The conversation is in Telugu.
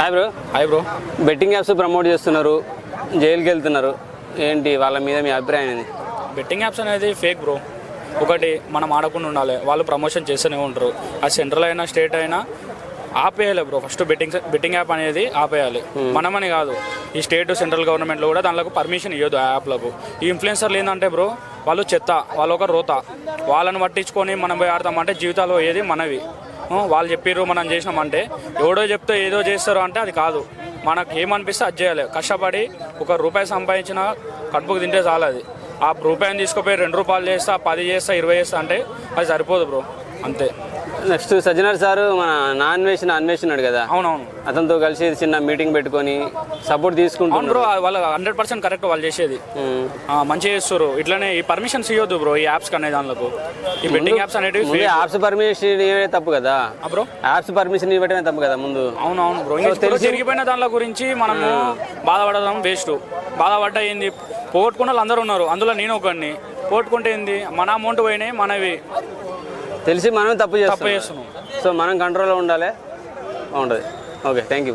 Hi bro hi bro betting apps promote చేస్తున్నారు. జైలుకి వెళ్తున్నారు. ఏంటి? వాళ్ళ మీద మీ అభిప్రాయం ఏంది? బెట్టింగ్ యాప్స్ అనేది ఫేక్ బ్రో ఒకటి మనం ఆడకుండా ఉండాలి. వాళ్ళు ప్రమోషన్ చేస్తూనే ఉంటారు. అది సెంట్రల్ అయినా స్టేట్ అయినా ఆపేయాలి bro first betting betting app అనేది ఆపేయాలి. మనమని కాదు. ఈ స్టేట్ సెంట్రల్ గవర్నమెంట్లో కూడా దానిలో పర్మిషన్ ఇవ్వదు ఆ యాప్లకు ఈ ఇన్ఫ్లుయెన్సర్లు ఏంటంటే బ్రో వాళ్ళు చెత్త వాళ్ళు ఒక రోత. వాళ్ళని పట్టించుకొని మనం పోయి ఆడతామంటే జీవితాలు ఏది మనవి. వాళ్ళు చెప్పారు మనం చేసినామంటే. ఎవడో చెప్తే ఏదో చేస్తారు అంటే అది కాదు. మనకు ఏమనిపిస్తే అది చేయాలి. కష్టపడి ఒక రూపాయి సంపాదించిన కడుపుకు తింటే చాలు అది. ఆ రూపాయిని తీసుకుపోయి రెండు రూపాయలు చేస్తా పది చేస్తా ఇరవై చేస్తా అంటే అది సరిపోదు బ్రో. అంతే. నెక్స్ట్ సజ్జనార్ సార్ మన నాన్ వేసిన అన్వేషణాడు కదా. అవునవును. అతనితో కలిసి చిన్న మీటింగ్ పెట్టుకొని సపోర్ట్ తీసుకుంటున్నారు బ్రో వాళ్ళు హండ్రెడ్ పర్సెంట్ కరెక్ట్ వాళ్ళు చేసేది. మంచిగా చేస్తారు ఇట్లనే ఈ పర్మిషన్స్ ఇవ్వద్దు బ్రో ఈ యాప్స్ అనే దానిలకు ఈ బెట్టింగ్ యాప్స్ అనేటివి. యాప్స్ పర్మిషన్ ఇవ్వడే తప్పు కదా. ఆ బ్రో. యాప్స్ పర్మిషన్ ఇవ్వడమే తప్పు కదా ముందు. అవును అవును బ్రో జరిగిపోయిన దానిల గురించి మనము బాధపడడం వేస్ట్ బాధపడ్డ ఏంది? పోగొట్టుకున్న వాళ్ళు అందరూ ఉన్నారు. అందులో నేను ఒకడిని. పోగొట్టుకుంటే ఏంది? మన అమౌంట్ పోయినాయి మనవి. తెలిసి మనం తప్పు తప్పు చేస్తాం చేస్తున్నాం. సో మనం కంట్రోల్లో ఉండాలి? బాగుంటుంది. Okay thank you